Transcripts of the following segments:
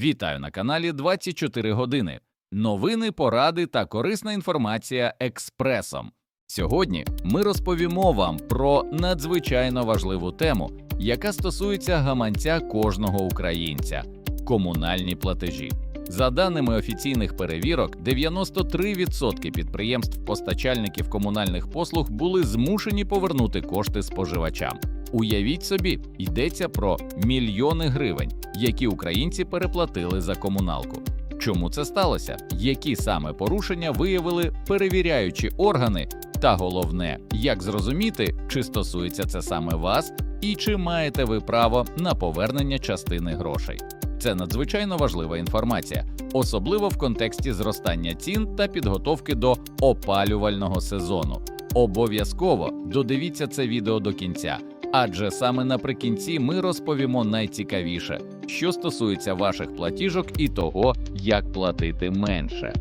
Вітаю на каналі 24 години. Новини, поради та корисна інформація експресом. Сьогодні ми розповімо вам про надзвичайно важливу тему, яка стосується гаманця кожного українця комунальні платежі. За даними офіційних перевірок, 93% підприємств-постачальників комунальних послуг були змушені повернути кошти споживачам. Уявіть собі, йдеться про мільйони гривень, які українці переплатили за комуналку. Чому це сталося? Які саме порушення виявили перевіряючі органи? Та головне, як зрозуміти, чи стосується це саме вас, і чи маєте ви право на повернення частини грошей? Це надзвичайно важлива інформація, особливо в контексті зростання цін та підготовки до опалювального сезону. Обов'язково додивіться це відео до кінця, адже саме наприкінці ми розповімо найцікавіше, що стосується ваших платіжок і того, як платити менше.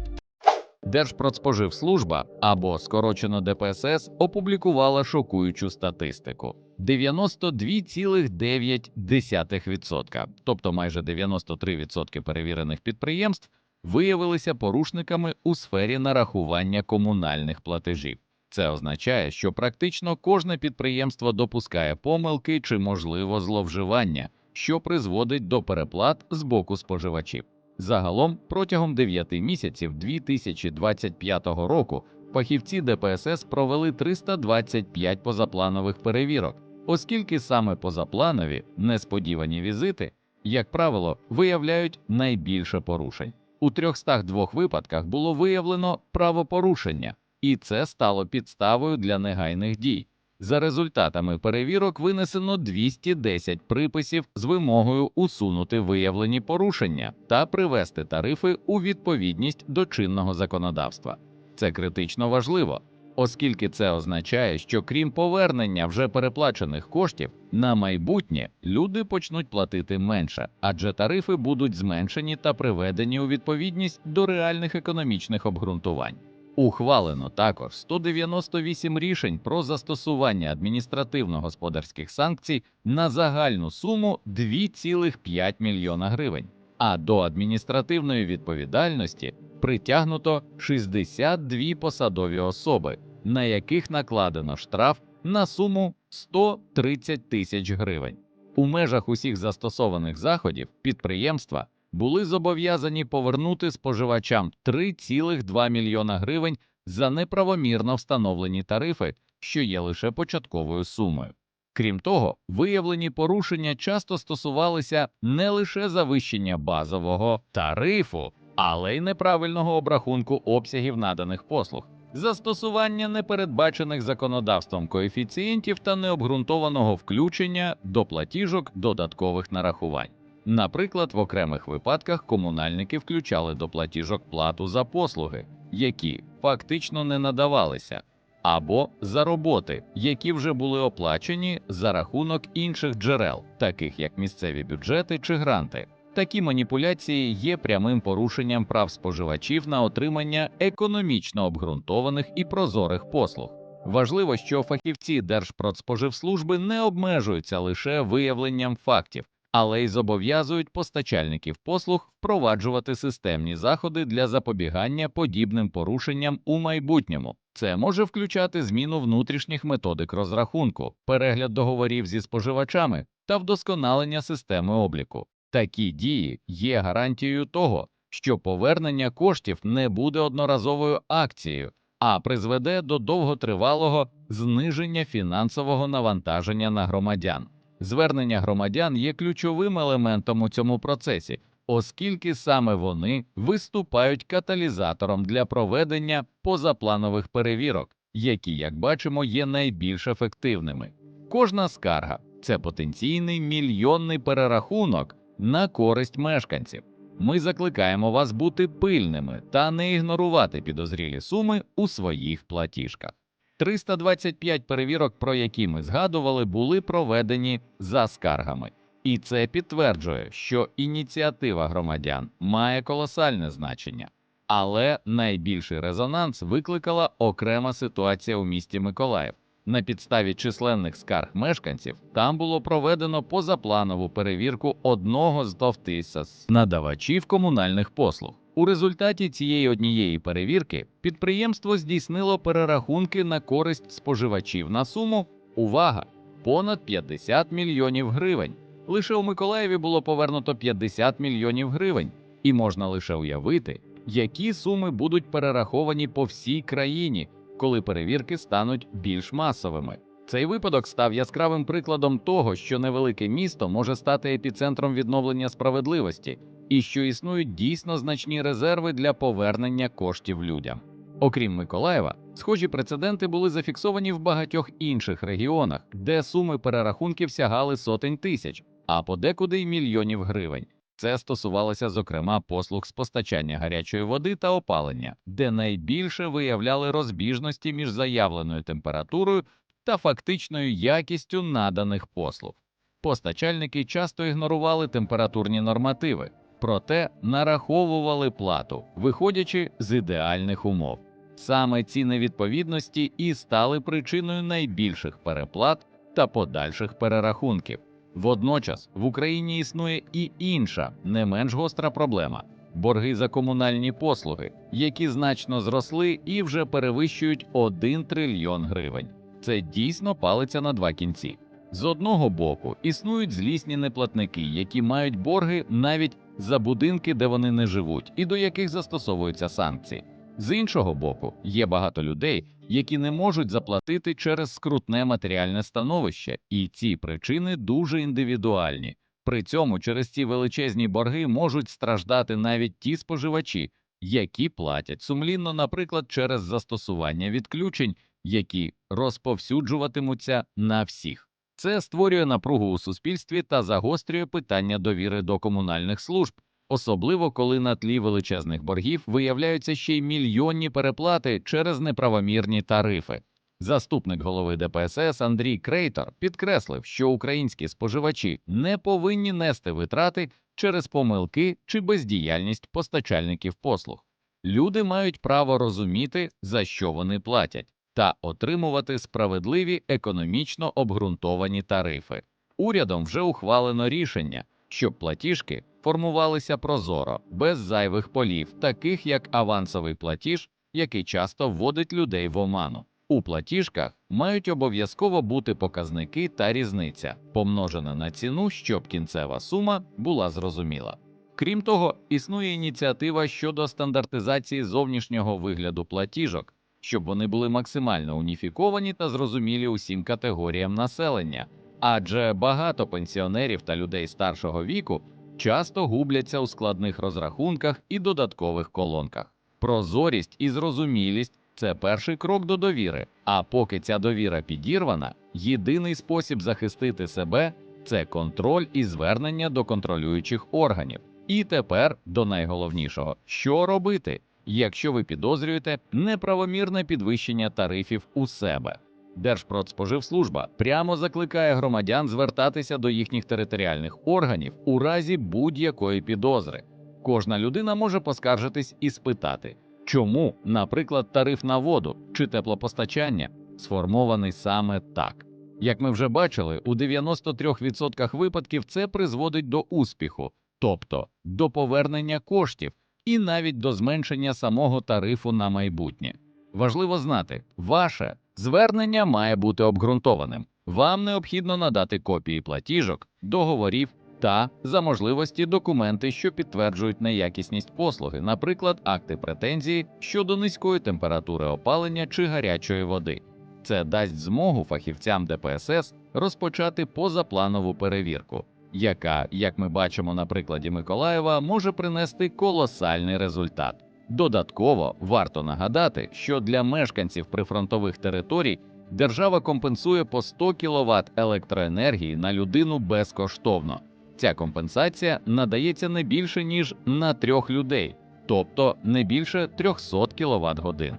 Держпродспоживслужба або скорочено ДПСС опублікувала шокуючу статистику: 92,9%, тобто майже 93% перевірених підприємств виявилися порушниками у сфері нарахування комунальних платежів. Це означає, що практично кожне підприємство допускає помилки чи, можливо, зловживання, що призводить до переплат з боку споживачів. Загалом, протягом 9 місяців 2025 року фахівці ДПСС провели 325 позапланових перевірок, оскільки саме позапланові несподівані візити, як правило, виявляють найбільше порушень. У 302 випадках було виявлено правопорушення, і це стало підставою для негайних дій. За результатами перевірок винесено 210 приписів з вимогою усунути виявлені порушення та привести тарифи у відповідність до чинного законодавства. Це критично важливо, оскільки це означає, що крім повернення вже переплачених коштів, на майбутнє люди почнуть платити менше, адже тарифи будуть зменшені та приведені у відповідність до реальних економічних обґрунтувань. Ухвалено також 198 рішень про застосування адміністративно-господарських санкцій на загальну суму 2,5 мільйона гривень, а до адміністративної відповідальності притягнуто 62 посадові особи, на яких накладено штраф на суму 130 тисяч гривень. У межах усіх застосованих заходів підприємства були зобов'язані повернути споживачам 3,2 мільйона гривень за неправомірно встановлені тарифи, що є лише початковою сумою. Крім того, виявлені порушення часто стосувалися не лише завищення базового тарифу, але й неправильного обрахунку обсягів наданих послуг, застосування непередбачених законодавством коефіцієнтів та необґрунтованого включення до платіжок додаткових нарахувань. Наприклад, в окремих випадках комунальники включали до платіжок плату за послуги, які фактично не надавалися, або за роботи, які вже були оплачені за рахунок інших джерел, таких як місцеві бюджети чи гранти. Такі маніпуляції є прямим порушенням прав споживачів на отримання економічно обґрунтованих і прозорих послуг. Важливо, що фахівці Держпродспоживслужби не обмежуються лише виявленням фактів але й зобов'язують постачальників послуг впроваджувати системні заходи для запобігання подібним порушенням у майбутньому. Це може включати зміну внутрішніх методик розрахунку, перегляд договорів зі споживачами та вдосконалення системи обліку. Такі дії є гарантією того, що повернення коштів не буде одноразовою акцією, а призведе до довготривалого зниження фінансового навантаження на громадян. Звернення громадян є ключовим елементом у цьому процесі, оскільки саме вони виступають каталізатором для проведення позапланових перевірок, які, як бачимо, є найбільш ефективними. Кожна скарга це потенційний мільйонний перерахунок на користь мешканців. Ми закликаємо вас бути пильними та не ігнорувати підозрілі суми у своїх платіжках. 325 перевірок, про які ми згадували, були проведені за скаргами, і це підтверджує, що ініціатива громадян має колосальне значення. Але найбільший резонанс викликала окрема ситуація у місті Миколаїв. На підставі численних скарг мешканців там було проведено позапланову перевірку одного з товтисас надавачів комунальних послуг. У результаті цієї однієї перевірки підприємство здійснило перерахунки на користь споживачів на суму увага понад 50 мільйонів гривень. Лише у Миколаєві було повернуто 50 мільйонів гривень, і можна лише уявити, які суми будуть перераховані по всій країні, коли перевірки стануть більш масовими. Цей випадок став яскравим прикладом того, що невелике місто може стати епіцентром відновлення справедливості і що існують дійсно значні резерви для повернення коштів людям. Окрім Миколаєва, схожі прецеденти були зафіксовані в багатьох інших регіонах, де суми перерахунків сягали сотень тисяч, а подекуди й мільйонів гривень. Це стосувалося, зокрема, послуг з постачання гарячої води та опалення, де найбільше виявляли розбіжності між заявленою температурою та фактичною якістю наданих послуг. Постачальники часто ігнорували температурні нормативи, проте нараховували плату, виходячи з ідеальних умов. Саме ці невідповідності і стали причиною найбільших переплат та подальших перерахунків. Водночас в Україні існує і інша, не менш гостра проблема борги за комунальні послуги, які значно зросли і вже перевищують 1 трильйон гривень. Це дійсно палиться на два кінці. З одного боку, існують злісні неплатники, які мають борги навіть за будинки, де вони не живуть, і до яких застосовуються санкції. З іншого боку, є багато людей, які не можуть заплатити через скрутне матеріальне становище, і ці причини дуже індивідуальні. При цьому через ці величезні борги можуть страждати навіть ті споживачі, які платять сумлінно, наприклад, через застосування відключень, які розповсюджуватимуться на всіх. Це створює напругу у суспільстві та загострює питання довіри до комунальних служб, особливо коли на тлі величезних боргів виявляються ще й мільйонні переплати через неправомірні тарифи. Заступник голови ДПСС Андрій Крейтор підкреслив, що українські споживачі не повинні нести витрати через помилки чи бездіяльність постачальників послуг. Люди мають право розуміти, за що вони платять, та отримувати справедливі економічно обґрунтовані тарифи. Урядом вже ухвалено рішення, щоб платіжки формувалися прозоро, без зайвих полів, таких як авансовий платіж, який часто вводить людей в оману. У платіжках мають обов'язково бути показники та різниця, помножена на ціну, щоб кінцева сума була зрозуміла. Крім того, існує ініціатива щодо стандартизації зовнішнього вигляду платіжок, щоб вони були максимально уніфіковані та зрозумілі усім категоріям населення, адже багато пенсіонерів та людей старшого віку часто губляться у складних розрахунках і додаткових колонках. Прозорість і зрозумілість це перший крок до довіри. А поки ця довіра підірвана, єдиний спосіб захистити себе це контроль і звернення до контролюючих органів. І тепер до найголовнішого: що робити, якщо ви підозрюєте неправомірне підвищення тарифів у себе. Держпродспоживслужба прямо закликає громадян звертатися до їхніх територіальних органів у разі будь-якої підозри. Кожна людина може поскаржитись і спитати, чому, наприклад, тариф на воду чи теплопостачання сформований саме так. Як ми вже бачили, у 93% випадків це призводить до успіху, тобто до повернення коштів і навіть до зменшення самого тарифу на майбутнє. Важливо знати, ваше звернення має бути обґрунтованим. Вам необхідно надати копії платіжок, договорів та, за можливості, документи, що підтверджують неякісність послуги, наприклад, акти претензії щодо низької температури опалення чи гарячої води. Це дасть змогу фахівцям ДПСС розпочати позапланову перевірку, яка, як ми бачимо на прикладі Миколаєва, може принести колосальний результат. Додатково варто нагадати, що для мешканців прифронтових територій держава компенсує по 100 кВт електроенергії на людину безкоштовно. Ця компенсація надається не більше ніж на трьох людей, тобто не більше 300 кВт годин.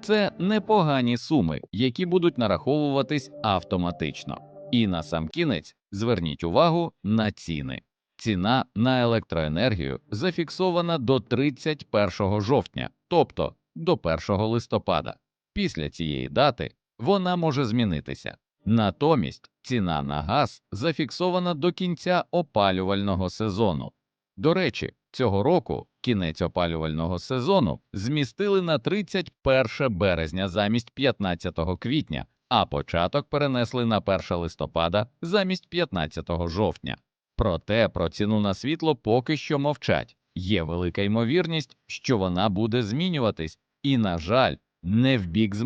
Це непогані суми, які будуть нараховуватись автоматично. І на сам кінець зверніть увагу на ціни. Ціна на електроенергію зафіксована до 31 жовтня, тобто до 1 листопада. Після цієї дати вона може змінитися. Натомість ціна на газ зафіксована до кінця опалювального сезону. До речі, цього року кінець опалювального сезону змістили на 31 березня замість 15 квітня, а початок перенесли на 1 листопада замість 15 жовтня. Проте про ціну на світло поки що мовчать. Є велика ймовірність, що вона буде змінюватись, і, на жаль, не в бік